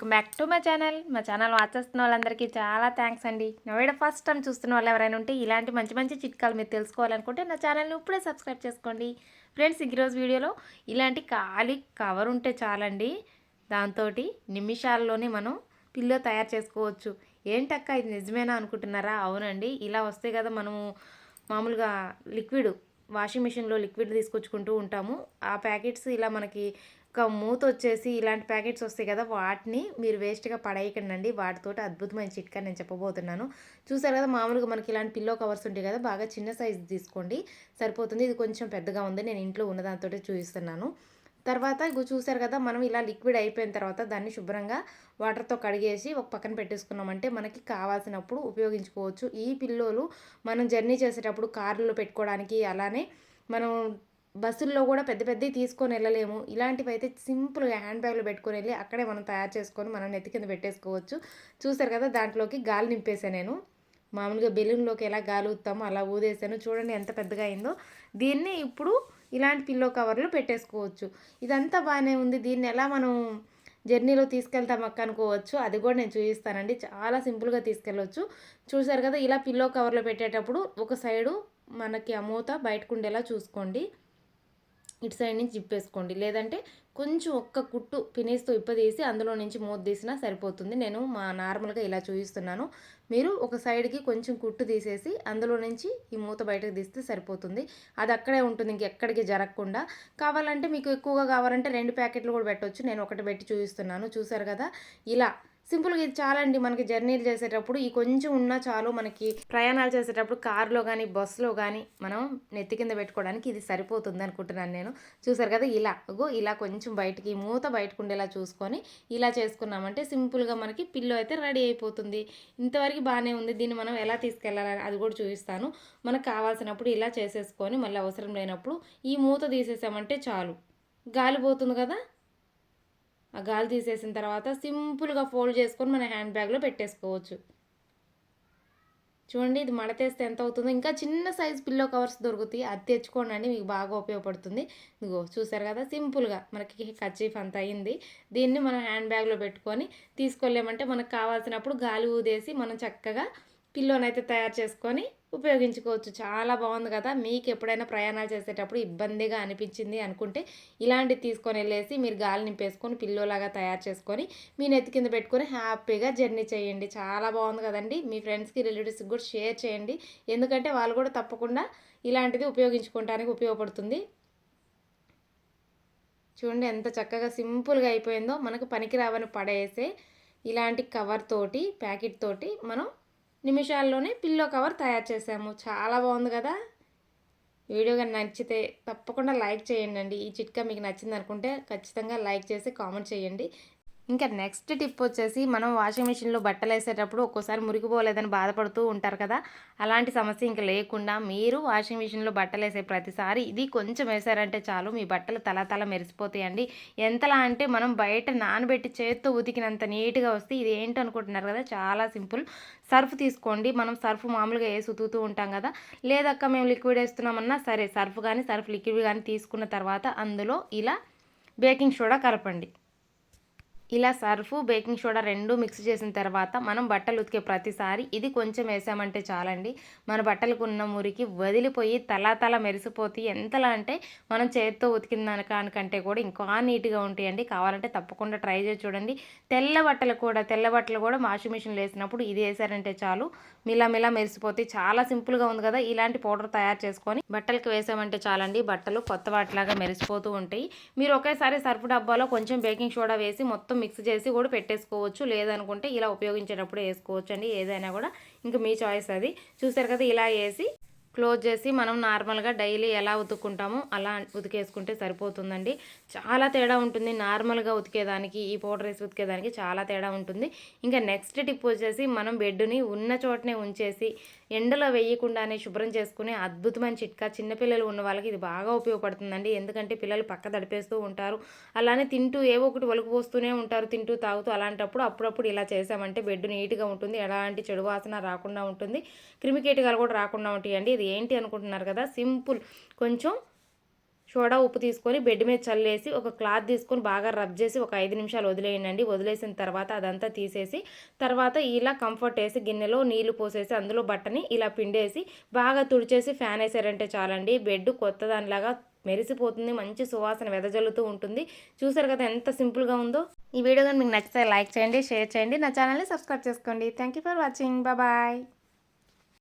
Welcome back to my channel మా channel watch చేస్తున్న వాళ్ళందరికీ చాలా థ్యాంక్స్ అండి. నవేడ ఫస్ట్ టైం చూస్తున్న వాళ్ళు ఎవరైనా ఉంటే ఇలాంటి మంచి మంచి చిట్కాలు మీరు తెలుసుకోవాలనుకుంటే నా ఛానల్ని ఇప్పుడే సబ్స్క్రైబ్ చేసుకోండి. ఫ్రెండ్స్ ఈరోజు వీడియోలో ఇలాంటి ఖాళీ కవర్ ఉంటే చాలండి. దాంతో నిమిషాల్లోనే మనం పిల్లో తయారు చేసుకోవచ్చు. ఏంటక్క ఇది నిజమేనా అనుకుంటున్నారా? అవునండి. ఇలా వస్తే కదా మనము మామూలుగా లిక్విడ్ వాషింగ్ మిషన్లో లిక్విడ్ తీసుకొచ్చుకుంటూ ఉంటాము. ఆ ప్యాకెట్స్ ఇలా మనకి ఒక మూత వచ్చేసి ఇలాంటి ప్యాకెట్స్ వస్తాయి కదా వాటిని మీరు వేస్ట్గా పడేయకండి వాటితో అద్భుతమైన చిట్కా నేను చెప్పబోతున్నాను. చూసారు కదా మామూలుగా మనకి ఇలాంటి పిల్లో కవర్స్ ఉంటాయి కదా బాగా చిన్న సైజు తీసుకోండి. సరిపోతుంది. ఇది కొంచెం పెద్దగా ఉంది. నేను ఇంట్లో ఉన్న దాంతో చూపిస్తున్నాను. తర్వాత ఇగో చూసారు కదా మనం ఇలా లిక్విడ్ అయిపోయిన తర్వాత దాన్ని శుభ్రంగా వాటర్తో కడిగేసి ఒక పక్కన పెట్టేసుకున్నామంటే మనకి కావాల్సినప్పుడు ఉపయోగించుకోవచ్చు. ఈ పిల్లోలు మనం జర్నీ చేసేటప్పుడు కార్లో పెట్టుకోవడానికి అలానే మనం బస్సుల్లో కూడా పెద్ద పెద్దవి తీసుకొని వెళ్ళలేము. ఇలాంటివి అయితే సింపుల్గా హ్యాండ్ బ్యాగ్లో పెట్టుకొని వెళ్ళి అక్కడే మనం తయారు చేసుకొని మనం నెత్తి కింద పెట్టేసుకోవచ్చు. చూసారు కదా దాంట్లోకి గాలి నింపేశాను నేను. మామూలుగా బెలూన్లోకి ఎలా గాలి ఊతామో అలా ఊదేసాను చూడండి ఎంత పెద్దగా అయిందో. దీన్ని ఇప్పుడు ఇలాంటి పిల్లో కవర్లు పెట్టేసుకోవచ్చు. ఇదంతా బాగానే ఉంది. దీన్ని ఎలా మనం జర్నీలో తీసుకెళ్తాం అక్క అనుకోవచ్చు. అది కూడా నేను చూపిస్తానండి. చాలా సింపుల్గా తీసుకెళ్ళవచ్చు చూసారు కదా ఇలా పిల్లో కవర్లో పెట్టేటప్పుడు ఒక సైడు మనకి ఆ మూత బయటకు ఉండేలా చూసుకోండి. ఇటు సైడ్ నుంచి జిప్పేసుకోండి లేదంటే కొంచెం ఒక్క కుట్టు పినేస్తో ఇప్పదీసి అందులో నుంచి మూత తీసినా సరిపోతుంది. నేను మా నార్మల్గా ఇలా చూపిస్తున్నాను మీరు ఒక సైడ్కి కొంచెం కుట్టు తీసేసి అందులో నుంచి ఈ మూత బయటకు తీస్తే సరిపోతుంది. అది అక్కడే ఉంటుంది ఇంకెక్కడికి జరగకుండా. కావాలంటే మీకు ఎక్కువగా కావాలంటే రెండు ప్యాకెట్లు కూడా పెట్టవచ్చు నేను ఒకటి పెట్టి చూపిస్తున్నాను చూసారు కదా? ఇలా సింపుల్గా ఇది చాలా అండి మనకి జర్నీలు చేసేటప్పుడు. ఈ కొంచెం ఉన్నా చాలు మనకి ప్రయాణాలు చేసేటప్పుడు కారులో కానీ బస్సులో కానీ మనం నెత్తి కింద పెట్టుకోవడానికి ఇది సరిపోతుంది అనుకుంటున్నాను నేను. చూసారు కదా ఇలా గో ఇలా కొంచెం బయటికి మూత బయటకు ఉండేలా చూసుకొని ఇలా చేసుకున్నామంటే సింపుల్గా మనకి పిల్లో అయితే రెడీ అయిపోతుంది. ఇంతవరకు బాగానే ఉంది. దీన్ని మనం ఎలా తీసుకెళ్ళాలని అది కూడా చూపిస్తాను. మనకు కావాల్సినప్పుడు ఇలా చేసేసుకొని మళ్ళీ అవసరం లేనప్పుడు ఈ మూత తీసేసామంటే చాలు. గాలి పోతుంది కదా? ఆ గాలి తీసేసిన తర్వాత సింపుల్గా ఫోల్డ్ చేసుకొని మన హ్యాండ్ బ్యాగ్లో పెట్టేసుకోవచ్చు. చూడండి ఇది మడతేస్తే ఎంత అవుతుందో. ఇంకా చిన్న సైజ్ పిల్లో కవర్స్ దొరుకుతాయి. అది తెచ్చుకోండి అండి మీకు బాగా ఉపయోగపడుతుంది. ఇదిగో చూసారు కదా సింపుల్గా మనకి కచీఫ్ అంత అయింది. దీన్ని మనం హ్యాండ్ బ్యాగ్లో పెట్టుకొని తీసుకోలేమంటే మనకు కావాల్సినప్పుడు గాలి ఊదేసి మనం చక్కగా పిల్లోనైతే తయారు చేసుకొని ఉపయోగించుకోవచ్చు. చాలా బాగుంది కదా. మీకు ఎప్పుడైనా ప్రయాణాలు చేసేటప్పుడు ఇబ్బందిగా అనిపించింది అనుకుంటే ఇలాంటివి తీసుకొని వెళ్ళేసి మీరు గాలి నింపేసుకొని పిల్లోలాగా తయారు చేసుకొని మీ నెత్తి కింద పెట్టుకొని హ్యాపీగా జర్నీ చేయండి. చాలా బాగుంది కదండి. మీ ఫ్రెండ్స్కి రిలేటివ్స్కి కూడా షేర్ చేయండి. ఎందుకంటే వాళ్ళు కూడా తప్పకుండా ఇలాంటిది ఉపయోగించుకోవడానికి ఉపయోగపడుతుంది. చూడండి ఎంత చక్కగా సింపుల్గా అయిపోయిందో. మనకు పనికిరావని పడేసే ఇలాంటి కవర్ తోటి ప్యాకెట్ తోటి మనం నిమిషాల్లోనే పిల్లో కవర్ తయారు చేసాము చాలా బాగుంది కదా? వీడియో కానీ నచ్చితే తప్పకుండా లైక్ చేయండి ఈ చిట్కా మీకు నచ్చింది అనుకుంటే ఖచ్చితంగా లైక్ చేసి కామెంట్ చేయండి. ఇంకా నెక్స్ట్ టిప్ వచ్చేసి మనం వాషింగ్ మిషన్లో బట్టలు వేసేటప్పుడు ఒక్కోసారి మురిగిపోలేదని బాధపడుతూ ఉంటారు కదా. అలాంటి సమస్య ఇంకా లేకుండా మీరు వాషింగ్ మిషన్లో బట్టలు వేసే ప్రతిసారి ఇది కొంచెం వేసారంటే చాలు మీ బట్టలు తల తల మెరిసిపోతాయండి. ఎంతలా అంటే మనం బయట నానబెట్టి చేత్తో ఉతికినంత నీట్గా వస్తే ఇది ఏంటి అనుకుంటున్నారు కదా చాలా సింపుల్. సర్ఫ్ తీసుకోండి మనం సర్ఫ్ మామూలుగా వేసి ఉతుకుతూ ఉంటాం కదా. లేదక్క మేము లిక్విడ్ వేస్తున్నామన్నా సరే సర్ఫ్ కానీ సర్ఫ్ లిక్విడ్ కానీ తీసుకున్న తర్వాత అందులో ఇలా బేకింగ్ సోడా కలపండి. ఇలా సర్ఫ్ బేకింగ్ సోడా రెండు మిక్స్ చేసిన తర్వాత మనం బట్టలు ఉతికే ప్రతిసారి ఇది కొంచెం వేసామంటే చాలండి. మన బట్టలకు ఉన్న మురికి వదిలిపోయి తల తల మెరిసిపోతే ఎంతలా అంటే మనం చేతితో ఉతికిన దానికంటే కూడా ఇంకా నీట్గా ఉంటాయండి. కావాలంటే తప్పకుండా ట్రై చేసి చూడండి. తెల్ల బట్టలు కూడా తెల్ల బట్టలు కూడా వాషింగ్ మిషన్లో వేసినప్పుడు ఇది వేసారంటే చాలు. మిలా మిలా మెరిసిపోతాయి. చాలా సింపుల్గా ఉంది కదా. ఇలాంటి పౌడర్ తయారు చేసుకొని బట్టలకు వేసామంటే చాలండి. బట్టలు కొత్త వాటిలాగా మెరిసిపోతూ ఉంటాయి. మీరు ఒకేసారి సర్ఫ్ డబ్బాలో కొంచెం బేకింగ్ సోడా వేసి మొత్తం మిక్స్ చేసి కూడా పెట్టేసుకోవచ్చు. లేదనుకుంటే ఇలా ఉపయోగించేటప్పుడు వేసుకోవచ్చు అండి ఏదైనా కూడా ఇంకా మీ చాయిస్ అది. చూసారు కదా ఇలా వేసి క్లోజ్ చేసి మనం నార్మల్గా డైలీ ఎలా ఉతుక్కుంటామో అలా ఉతికేసుకుంటే సరిపోతుందండి. చాలా తేడా ఉంటుంది. నార్మల్గా ఉతికేదానికి ఈ పౌడర్ వేసి ఉతికేదానికి చాలా తేడా ఉంటుంది. ఇంకా నెక్స్ట్ టిప్ వచ్చేసి మనం బెడ్ని ఉన్న చోటనే ఉంచేసి ఎండలో వేయకుండానే శుభ్రం చేసుకునే అద్భుతమైన చిట్కా చిన్నపిల్లలు ఉన్న వాళ్ళకి ఇది బాగా ఉపయోగపడుతుందండి. ఎందుకంటే పిల్లలు పక్క తడిపేస్తూ ఉంటారు. అలానే తింటూ ఏవో ఒకటి వలుకుపోస్తూనే ఉంటారు. తింటూ తాగుతూ అలాంటప్పుడు అప్పుడప్పుడు ఇలా చేసామంటే బెడ్ నీట్గా ఉంటుంది. ఎలాంటి చెడు వాసన రాకుండా ఉంటుంది. క్రిమికీటకాలు కూడా రాకుండా ఉంటాయండి. ఇది ఏంటి అనుకుంటున్నారు కదా? సింపుల్. కొంచెం సోడా ఉప్పు తీసుకొని బెడ్ మీద చల్లేసి ఒక క్లాత్ తీసుకొని బాగా రబ్ చేసి ఒక ఐదు నిమిషాలు వదిలేయండి. వదిలేసిన తర్వాత అదంతా తీసేసి తర్వాత ఇలా కంఫర్ట్ వేసి గిన్నెలో నీళ్ళు పోసేసి అందులో బట్టని ఇలా పిండేసి బాగా తుడిచేసి ఫ్యాన్ వేసారంటే చాలండి. బెడ్ కొత్త దానిలాగా మెరిసిపోతుంది మంచి సువాసన వెదజల్లుతూ ఉంటుంది. చూసారు కదా ఎంత సింపుల్గా ఉందో? ఈ వీడియో కానీ మీకు నచ్చితే లైక్ చేయండి షేర్ చేయండి. నా ఛానల్ని సబ్స్క్రైబ్ చేసుకోండి. Thank you for watching bye